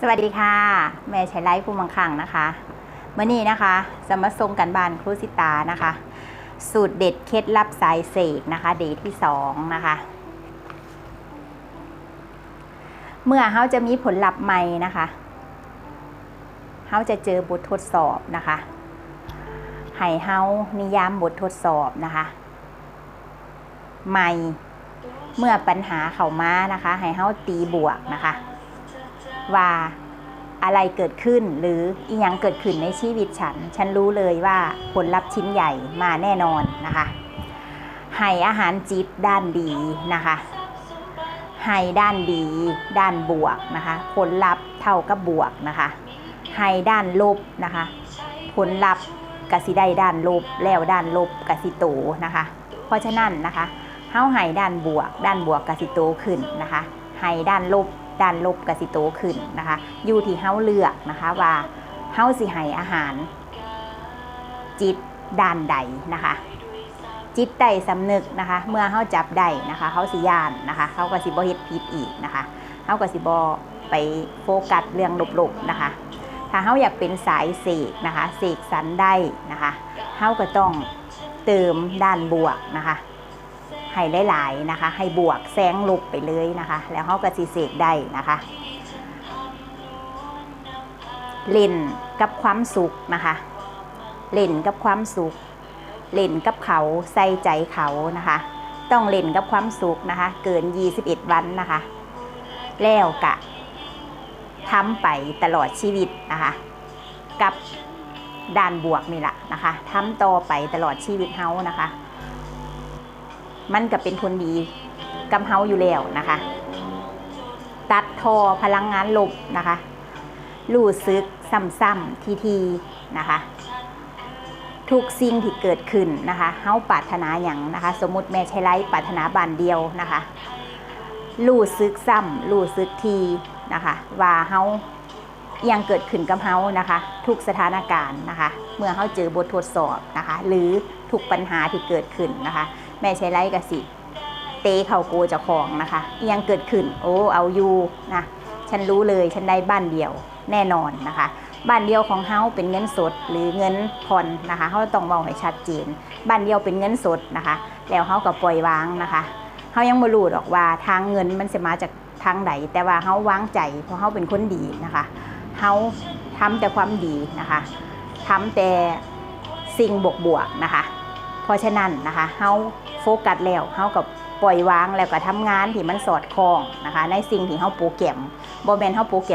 สวัสดีค่ะ แม่ใชัยไลฟ์ผู้มังคังนะคะเมื่อนี้นะคะจะมาส่งกันบานครูสิตานะคะ สูตรเด็ดเคล็ดลับสายเสกนะคะ เดทที่สองนะคะ เมื่อเขาจะมีผลลัพธ์ใหม่นะคะเขาจะเจอบททดสอบนะคะให้เฮานิยามบททดสอบนะคะใหม่เมื่อปัญหาเข้ามานะคะ ให้เฮาตีบวกนะคะ ว่าอะไรเกิดขึ้นหรืออีหยังเกิดขึ้นในชีวิตฉัน ฉันรู้เลยว่าผลลัพธ์ชิ้นใหญ่มาแน่นอนนะคะให้อาหารจิตด้านดีนะคะให้ด้านดี ด้านบวกนะคะผลลัพธ์เท่ากับบวกนะคะให้ด้านลบนะคะผลลัพธ์กสิได้ด้านลบแล้วด้านลบกสิโตนะคะ เพราะฉะนั้นนะคะเฮาให้ด้านบวก ด้านบวกกสิโตขึ้นนะคะให้ด้านลบ ด้านลบกสิโตขึ้นนะคะ อยู่ที่เฮาเลือกนะคะว่าเฮาสิให้อาหาร จิตด้านใดนะคะ จิตใดสำนึกนะคะ เมื่อเฮาจับได้นะคะเฮาสิยานนะคะเฮาก็สิบ่เฮ็ดผิดอีกนะคะเฮาก็สิบ่ไปโฟกัสเรื่องลบๆนะคะถ้าเฮาอยากเป็นสายเสกนะคะเสกสรรได้นะคะเฮาก็ต้องเติมด้านบวกนะคะ ให้หลายๆนะคะ ให้บวกแซงลบไปเลยนะคะ แล้วเขาก็สิเสกได้นะคะเล่นกับความสุขนะคะเล่นกับความสุขเล่นกับเขาใส่ใจเขานะคะ ต้องเล่นกับความสุขนะคะ เกิน 21 วันนะคะ แล้วกะทำไปตลอดชีวิตนะคะ กับด้านบวกนี่แหละนะคะทำต่อไปตลอดชีวิตเฮานะคะ มันก็เป็นผลดีกับเฮาอยู่แล้วนะคะ ตัดทอพลังงานลบนะคะรู้สึกซ้ำๆทีๆนะคะ ทุกสิ่งที่เกิดขึ้นนะคะเฮาปรารถนาอย่างนะคะ สมมติแม่ใช้ไลฟ์ปรารถนาบานเดียวนะคะรู้สึกซ้ำรู้สึกทีนะคะ ว่าเฮายังเกิดขึ้นกับเฮานะคะ ทุกสถานการณ์นะคะ เมื่อเฮาเจอบททดสอบนะคะ หรือทุกปัญหาที่เกิดขึ้นนะคะ แม่ใช้ไล่กสิ เตะเข่าโกจ้าของนะคะอิหยังเกิดขึ้น โอ้เอาอยู่นะฉันรู้เลยฉันได้บ้านเดียวแน่นอนนะคะ บ้านเดียวของเฮาเป็นเงินสดหรือเงินผ่อนนะคะเฮาต้องมองให้ชัดเจน บ้านเดียวเป็นเงินสดนะคะ แล้วเฮาก็ปล่อยวางนะคะเฮายังบ่รู้หรอกว่าทางเงินมันจะมาจากทางไหนแต่ว่าเฮาวางใจเพราะเฮาเป็นคนดีนะคะเฮาทำแต่ความดีนะคะทำแต่สิ่งบวกๆนะคะ เพราะฉะนั้นนะคะเฮาโฟกัสแล้วเฮากับปล่อยวางแล้วก็ทำงานที่มันสอดคล้องนะคะ ในสิ่งที่เฮาโปรแกรมบ่แม่นเฮาโปรแกรม